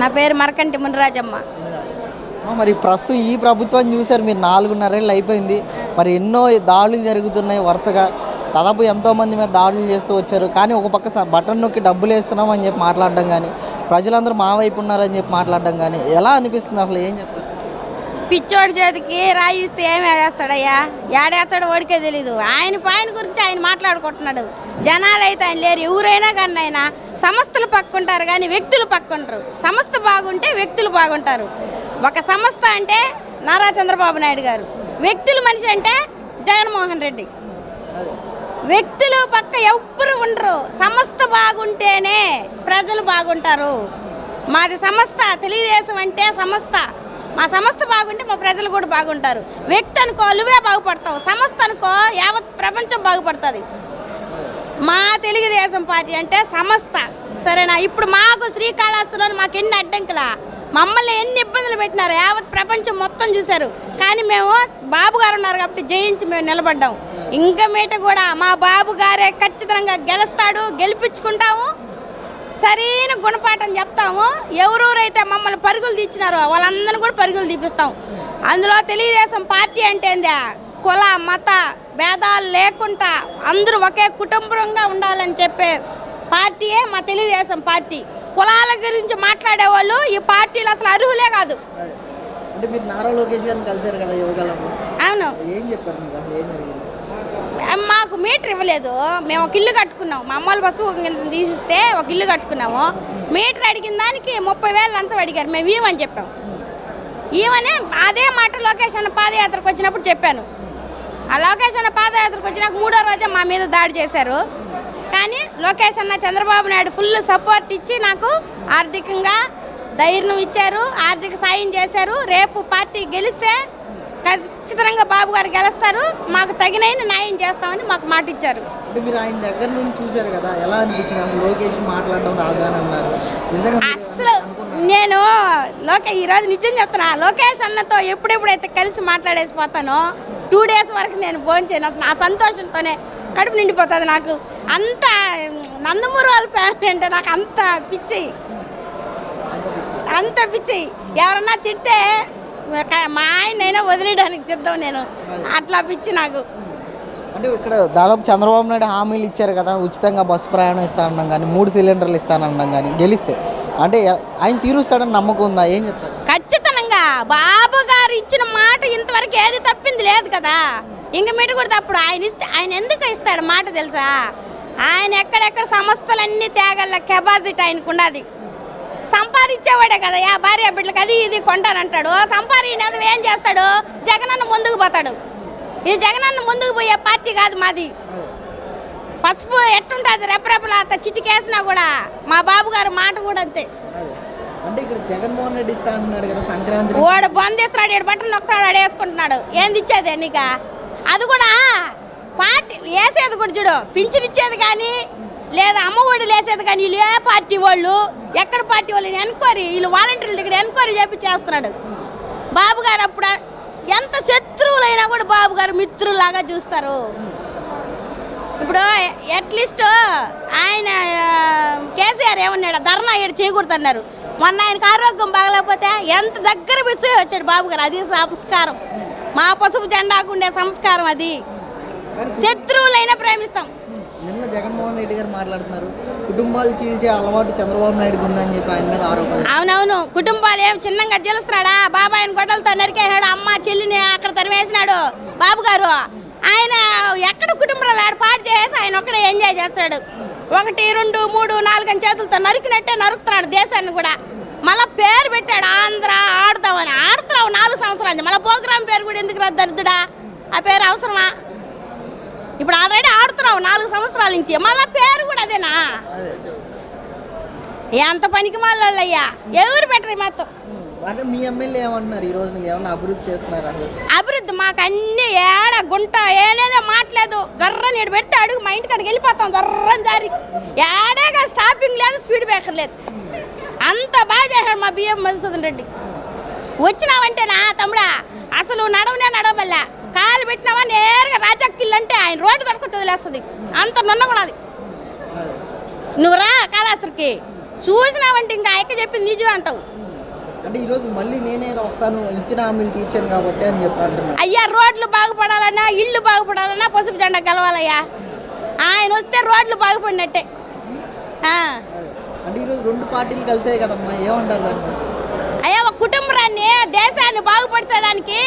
నా పేరు మరకంటి మునిరాజమ్మ. మరి ప్రస్తుతం ఈ ప్రభుత్వాన్ని చూశారు మీరు నాలుగున్నరేళ్ళు అయిపోయింది. మరి ఎన్నో దాడులు జరుగుతున్నాయి వరుసగా. దాదాపు ఎంతోమంది మీద దాడులు చేస్తూ వచ్చారు. కానీ ఒక పక్క బటన్ నొక్కి డబ్బులు వేస్తున్నాం అని చెప్పి మాట్లాడడం కానీ ప్రజలందరూ మా వైపు ఉన్నారని చెప్పి మాట్లాడడం కానీ ఎలా అనిపిస్తుంది? అసలు ఏం చెప్తారు? పిచ్చోడి చేతికి రాయి ఇస్తే ఏమి వేస్తాడయ్యా? ఏడేస్తాడో ఓడికే తెలీదు. ఆయన పైన గురించి ఆయన మాట్లాడుకుంటున్నాడు. జనాలు అయితే ఆయన లేరు. ఎవరైనా కానీ ఆయన సంస్థలు పక్కుంటారు కానీ వ్యక్తులు పక్కుంటారు సంస్థ బాగుంటే వ్యక్తులు బాగుంటారు. ఒక సంస్థ అంటే నారా చంద్రబాబు నాయుడు గారు. వ్యక్తులు మనిషి అంటే జగన్మోహన్ రెడ్డి. వ్యక్తులు పక్క ఎవ్వరు ఉండరు. సంస్థ బాగుంటేనే ప్రజలు బాగుంటారు. మాది సంస్థ తెలుగుదేశం అంటే సంస్థ మా సంస్థ బాగుంటే మా ప్రజలు కూడా బాగుంటారు. వ్యక్తి అనుకో నువ్వే బాగుపడతావు. సంస్థ అనుకో యావత్ ప్రపంచం బాగుపడుతుంది. మా తెలుగుదేశం పార్టీ అంటే సంస్థ. సరేనా? ఇప్పుడు మాకు శ్రీకాళహస్తిలో మాకు ఎన్ని అడ్డంకులా? మమ్మల్ని ఎన్ని ఇబ్బందులు పెట్టినారు? యావత్ ప్రపంచం మొత్తం చూశారు. కానీ మేము బాబు గారు ఉన్నారు కాబట్టి జయించి మేము నిలబడ్డాం. ఇంకా మీట కూడా మా బాబు గారే ఖచ్చితంగా గెలుస్తాడు గెలిపించుకుంటాము. సరైన గుణపాఠం చెప్తాము. ఎవరెవరైతే మమ్మల్ని పరుగులు తీర్చినారో వాళ్ళందరినీ కూడా పరుగులు తీపిస్తాం. అందులో తెలుగుదేశం పార్టీ అంటే కుల మత భేదాలు లేకుండా అందరూ ఒకే కుటుంబంగా ఉండాలని చెప్పే పార్టీయే మా తెలుగుదేశం పార్టీ. కులాల గురించి మాట్లాడేవాళ్ళు ఈ పార్టీలు అసలు అర్హులే కాదు. అవును. ఏం చెప్పారు ఏం జరిగింది? మాకు మీటర్ ఇవ్వలేదు. మేము ఒక ఇల్లు కట్టుకున్నాం మా అమ్మల బస్సు తీసిస్తే ఒక ఇల్లు కట్టుకున్నాము. మీటర్ అడిగిన దానికి ముప్పై వేలు లంచం అడిగారు. మేము ఇవ్వని చెప్పాం. ఈవనే అదే మాట లోకేష్ అన్న పాదయాత్రకు వచ్చినప్పుడు చెప్పాను. ఆ లోకేష్ అన్న పాదయాత్రకు వచ్చినాక మూడో రోజే మా మీద దాడి చేశారు. కానీ లోకేష్ అన్న చంద్రబాబు నాయుడు ఫుల్ సపోర్ట్ ఇచ్చి నాకు ఆర్థికంగా ధైర్యం ఇచ్చారు ఆర్థిక సాయం చేశారు. రేపు పార్టీ గెలిస్తే ఖచ్చితంగా బాబు గారు గెలుస్తారు. మాకు తగినైన న్యాయం చేస్తామని మాకు మాట ఇచ్చారు. అంటే మీరు ఆయన దగ్గర నుంచి చూశారు కదా ఎలా అనిపించింది? అసలు లోకేష్ మాట్లాడడం నేను లోకే ఈరోజు నిజం చెప్తున్నా. లోకేష్ అన్నతో ఎప్పుడెప్పుడైతే కలిసి మాట్లాడేసి పోతానో టూ డేస్ వరకు నేను ఫోన్ చేయను. అసలు ఆ సంతోషంతోనే కడుపు నిండిపోతుంది నాకు. అంత నందమూరి వాళ్ళ ఫ్యామిలీ అంటే నాకు అంత పిచ్చి అంత పిచ్చి ఎవరన్నా క- మా ఆయనైనా వదిలేయడానికి సిద్ధం నేను. అట్లా పిచ్చి నాకు. అంటే ఇక్కడ దాదాపు చంద్రబాబు నాయుడు హామీలు ఇచ్చారు కదా ఉచితంగా బస్సు ప్రయాణం ఇస్తానడం కానీ మూడు సిలిండర్లు ఇస్తానడం కానీ గెలిస్తే. అంటే ఆయన తీరుస్తాడని నమ్మకం ఉందా? ఏం చెప్తారు? ఖచ్చితంగా. బాబు గారు ఇచ్చిన మాట ఇంతవరకు ఏది తప్పింది లేదు కదా. ఇంక మీట కూడా తప్పుడు. ఆయన ఇస్తే ఆయన ఎందుకు ఇస్తాడు మాట తెలుసా? ఆయన ఎక్కడెక్కడ సంస్థలన్నీ తేగల కెపాసిటీ ఆయనకు ఉన్నది. సంపాదించేవాడే కదా యా భార్య బిడ్డలకు అది ఇది కొంటానంటాడు. సంపాదించినది ఏం చేస్తాడు? జగనన్న ముందుకు పోతాడు. ఇది జగనన్న ముందుకు పోయే పార్టీ కాదు మాది. పసుపు ఎట్టుంటుంది రెపరెపలాత చిటికేసినా కూడా? మా బాబు గారు మాట కూడా అంతే. జగన్మోహన్ రెడ్డి కదా సంక్రాంతి వాడు బంధిస్తాడు ఏడు బట్టలు నొక్కుతాడు ఆడు వేసుకుంటున్నాడు. ఏంది ఇచ్చేది నీక? అది కూడా పార్టీ వేసేది కూడా చూడు పింఛన్ ఇచ్చేది కానీ లేదా అమ్మ ఒడి వేసేది కానీ వీళ్ళు ఏ పార్టీ వాళ్ళు? ఎక్కడ పార్టీ వాళ్ళు? ఎన్క్వైరీ వీళ్ళు వాలంటీర్ల దగ్గర ఎన్క్వైరీ చేపి చేస్తున్నాడు బాబు గారు అప్పుడు ఎంత శత్రువులైనా కూడా బాబు గారు మిత్రులాగా చూస్తారు. ఇప్పుడు అట్లీస్ట్ ఆయన కేసీఆర్ ఏమన్నాడు? ధర్నా ఇక్కడ చేయకూడదన్నారు. మొన్న ఆయనకు ఆరోగ్యం బాగలేకపోతే ఎంత దగ్గర పిచ్చి వచ్చాడు బాబు గారు? అది సంస్కారం. మా పసుపు జెండాకు ఉండే సంస్కారం అది. శత్రువులైనా ప్రేమిస్తాం. జగన్మోహన్ రెడ్డి గారు మాట్లాడుతున్నారు. కుటుంబాలు చీల్చే అలవాటు చంద్రబాబు నాయుడుకి ఉందని చెప్పి ఆయన మీద ఆరోపణ అవునవును కుటుంబాలు ఏం చిన్నగా గెలుస్తున్నాడా ఆయన గొడవలతో నరికేసాడు అమ్మ చెల్లిని అక్కడ తరివేసినాడు బాబు గారు. ఆయన ఎక్కడ కుటుంబాలు ఆడ పాటు చేసి ఆయన ఒక్కడే ఎంజాయ్ చేస్తాడు. ఒకటి రెండు మూడు నాలుగు చేతులతో నరికినట్టే నరుకుతున్నాడు దేశాన్ని కూడా. మళ్ళా పేరు పెట్టాడు ఆంధ్ర ఆడుతామని ఆడుతున్నావు నాలుగు సంవత్సరాలు మళ్ళీ ప్రోగ్రామ్ పేరు కూడా ఎందుకు రా దరిద్రుడా? ఆ పేరు అవసరమా? ఇప్పుడు ఆల్రెడీ ఆడుతున్నావు నాలుగు సంవత్సరాల నుంచి. మళ్ళీ పేరు కూడా అదేనా? అదే. ఎంత పనికి మాలయ్యా ఎవరు పెట్టరు మొత్తం అంటే మీ ఎమ్మెల్యే ఏమంటున్నారు? ఈ రోజు ఏమన్నా అభివృద్ధి చేస్తున్నారు అసలు అభివృద్ధి మాకు అన్ని ఏడ గుంట ఏలేదో మాట్లేదు. జర్ర నీడు పెడితే అడుగు మా ఇంటికాడికి వెళ్ళిపోతాం జర్రని జారి. ఏడేగా స్టాపింగ్ లేదు స్పీడ్ బ్రేకర్ లేదు. అంత బాగా చేశాడు మా బియ్యం మధుసూదన్ రెడ్డి. వచ్చినావంటేనా తమ్ముడా? అసలు నడవనే నడవబల్లా. కాలు పెట్టినావా? నేరుగా రాజక్కిల్ అంటే ఆయన రోడ్డు కడుక్కొని వదిలేస్తుంది. అంత నున్నగున్నది అదే. నువ్వు రా కాళాసరికి చూసినావంటే ఇంకా ఎక్క చెప్పింది నిజమే అంటావు. అంటే ఈరోజు మళ్ళీ నేనే వస్తాను. ఇచ్చిన హామీలు తీర్చాను కాబట్టి అని చెప్పి అంటున్నాను అయ్యా రోడ్లు బాగుపడాలన్నా ఇల్లు బాగుపడాలన్నా పసుపు జెండా గెలవాలయ్యా. ఆయన వస్తే రోడ్లు బాగుపడినట్టే. ఆ. అంటే ఈరోజు రెండు పార్టీలు కలిసాయి కదమ్మా ఏమంటారు అయ్యా ఒక కుటుంబరాన్ని దేశాన్ని బాగుపరిచేదానికి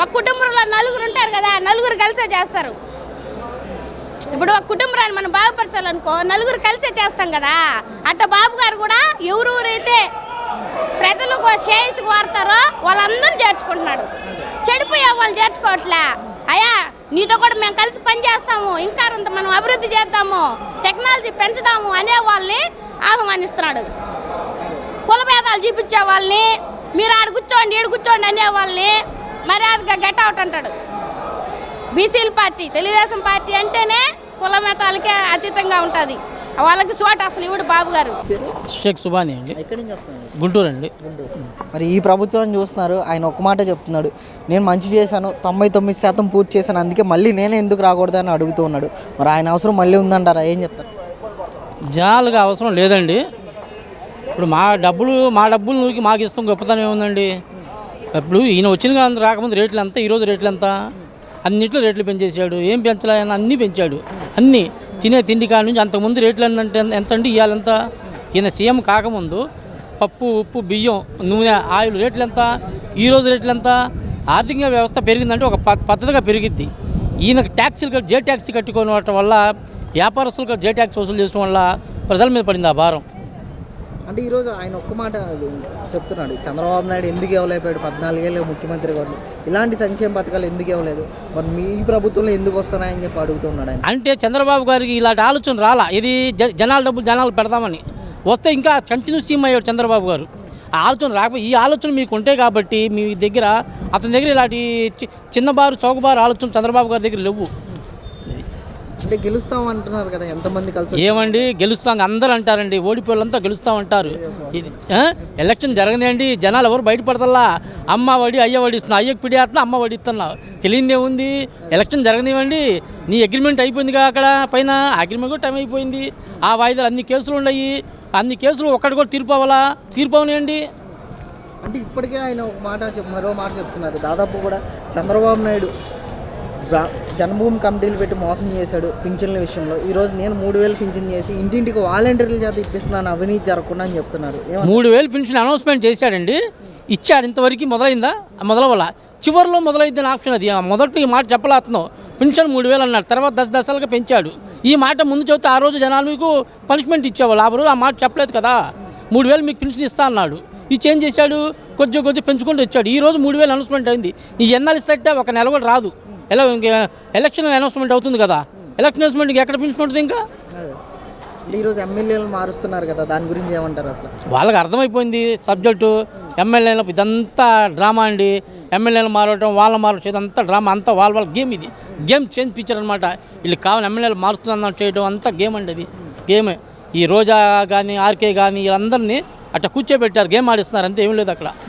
ఒక కుటుంబంలో నలుగురు ఉంటారు కదా నలుగురు కలిసే చేస్తారు. ఇప్పుడు ఒక కుటుంబాన్ని మనం బాగుపరచాలనుకో నలుగురు కలిసే చేస్తాం కదా. అట్ట బాబు గారు కూడా ఎవరెవరైతే ప్రజలు శ్రేయస్సు కోరుతారో వాళ్ళందరినీ చేర్చుకుంటున్నాడు. చెడిపోయే వాళ్ళు చేర్చుకోవట్లే. అయ్యా నీతో కూడా మేము కలిసి పని చేస్తాము ఇంకా అంత మనం అభివృద్ధి చేద్దాము టెక్నాలజీ పెంచుదాము అనే వాళ్ళని ఆహ్వానిస్తున్నాడు. కులభేదాలు చూపించే వాళ్ళని మీరు ఆడ కూర్చోండి ఈడ కూర్చోండి అనే వాళ్ళని మర్యాదగా గెట్ అవుట్ అంటాడు. బీసీల పార్టీ తెలుగుదేశం పార్టీ అంటేనే కుల మతాలకే అతీతంగా ఉంటుంది. వాళ్ళకి చోట అసలు ఇవిడు బాబు గారు. షేక్ సుబాని అండి. గుంటూరు అండి. మరి ఈ ప్రభుత్వాన్ని చూస్తున్నారు ఆయన ఒక మాట చెప్తున్నాడు నేను మంచి చేశాను తొంభై తొమ్మిది శాతం పూర్తి చేశాను అందుకే మళ్ళీ నేనే ఎందుకు రాకూడదు అని అడుగుతూ ఉన్నాడు. మరి ఆయన అవసరం మళ్ళీ ఉందంటారా? ఏం చెప్తారు? జనాలుగా అవసరం లేదండి. ఇప్పుడు మా డబ్బులు మా డబ్బులు నూకి మాకు ఇస్తాం గొప్పతనం ఏముందండి? ఇప్పుడు ఈయన వచ్చిన రాకముందు రేట్లు ఎంత? ఈరోజు రేట్లు ఎంత? అన్నిట్లో రేట్లు పెంచేశాడు. ఏం పెంచలే అన్నీ పెంచాడు. అన్నీ. తినే తిండి కాడి నుంచి అంతకుముందు రేట్లు అంటే ఎంత అండి? ఇవాళెంత ఈయన సీఎం కాకముందు పప్పు ఉప్పు బియ్యం నూనె ఆయిల్ రేట్లు ఎంత? ఈరోజు రేట్లు ఎంత? ఆర్థిక వ్యవస్థ పెరిగిందంటే ఒక ప- పద్ధతిగా పెరిగిద్ది. ఈయనకు ట్యాక్సీలు జే ట్యాక్సీ కట్టుకోవడం వల్ల వ్యాపారస్తులకు జే ట్యాక్స్ వసూలు చేయడం వల్ల ప్రజల మీద పడింది ఆ భారం. అంటే ఈరోజు ఆయన ఒక్క మాట చెప్తున్నాడు. చంద్రబాబు నాయుడు ఎందుకు ఇవ్వలేకపోయాడు? పద్నాలుగేళ్ళు ముఖ్యమంత్రి గారు ఇలాంటి సంక్షేమ పథకాలు ఎందుకు ఇవ్వలేదు? మరి మీ ప్రభుత్వంలో ఎందుకు వస్తున్నాయని చెప్పి అడుగుతున్నాడు ఆయన. అంటే చంద్రబాబు గారికి ఇలాంటి ఆలోచన రాలా? ఇది జ- జనాల డబ్బులు జనాలు పెడదామని వస్తే ఇంకా కంటిన్యూ సీఎం అయ్యాడు చంద్రబాబు గారు. ఆ ఆలోచన రాకపోయి ఈ ఆలోచన మీకు ఉంటాయి కాబట్టి మీ దగ్గర అతని దగ్గర ఇలాంటి చిన్నబారు చౌకబారు ఆలోచన చంద్రబాబు గారి దగ్గర లేవు. అంటే గెలుస్తాం అంటున్నారు కదా ఎంతమంది కలిసి ఏమండి? గెలుస్తాం. అందరూ అంటారండి. ఓడిపోయాలంతా గెలుస్తాం అంటారు? ఎలక్షన్ జరగదండి జనాలు ఎవరు బయటపడతల్లా? అమ్మ వడి అయ్య వడిస్తున్నా అయ్యకు పిడియాస్తున్నా అమ్మ వడిస్తున్నా తెలియదే ఉంది. ఎలక్షన్ జరగనివ్వండి. నీ అగ్రిమెంట్ అయిపోయిందిగా అక్కడ పైన. అగ్రిమెంట్ కూడా టైం అయిపోయింది. ఆ వాయిదాలు అన్ని కేసులు ఉన్నాయి. అన్ని కేసులు ఒక్కటి కూడా తీర్పు అవ్వాలా తీర్పు అవనియండి అంటే ఇప్పటికే ఆయన ఒక మాట మరో మాట చెప్తున్నారు. దాదాపు కూడా చంద్రబాబు నాయుడు జన్మభూమి కమిటీలు పెట్టి మోసం చేశాడు పింఛన్ల విషయంలో. ఈరోజు నేను మూడు వేలు పింఛన్ చేసి ఇంటింటికి వాలంటీర్ల చేత ఇప్పిస్తున్నాను అవినీతి జరగకుండా అని చెప్తున్నారు. మూడు వేలు పింఛన్ అనౌన్స్మెంట్ చేశాడండి. ఇచ్చాడు ఇంతవరకు మొదలైందా? మొదలవల చివరిలో మొదలైందని ఆప్షన్ అది. మొదట ఈ మాట చెప్పలేస్తున్నావు పెన్షన్ మూడు వేలు అన్నాడు. తర్వాత దశ దశలుగా పెంచాడు. ఈ మాట ముందు చెబితే ఆ రోజు జనాలు మీకు పనిష్మెంట్ ఇచ్చేవాళ్ళు. ఆ రోజు ఆ మాట చెప్పలేదు కదా? మూడు వేలు మీకు పెన్షన్ ఇస్తా అన్నాడు. ఈ చేంజ్ చేశాడు. కొద్ది కొద్ది పెంచుకుంటూ వచ్చాడు. ఈ రోజు మూడు వేలు అనౌన్స్మెంట్ అయింది. ఈ ఎన్ఎల్ ఇస్తే ఒక నెల కూడా రాదు. ఎలా ఇంక ఎలక్షన్ అనౌన్స్మెంట్ అవుతుంది కదా? ఎలక్షన్ అనౌన్స్మెంట్కి ఎక్కడ ఉంటుంది ఇంకా? ఈరోజు ఎమ్మెల్యేలు మారుస్తున్నారు కదా దాని గురించి ఏమంటారు అసలు? వాళ్ళకి అర్థమైపోయింది సబ్జెక్టు ఎమ్మెల్యేలు ఇదంతా డ్రామా అండి. ఎమ్మెల్యేలు మారటం వాళ్ళ మారటం ఇదంతా డ్రామా అంతా వాళ్ళ వాళ్ళ గేమ్ ఇది. గేమ్ చేంజ్ పిక్చర్ అనమాట వీళ్ళు కావాలి ఎమ్మెల్యేలు మారుతుందన్న చేయడం అంతా గేమ్ అండి అది. గేమే. ఈ రోజా కానీ ఆర్కే కానీ వీళ్ళందరినీ అట్లా కూర్చోబెట్టారు గేమ్ ఆడిస్తున్నారు అంతే ఏం లేదు అక్కడ.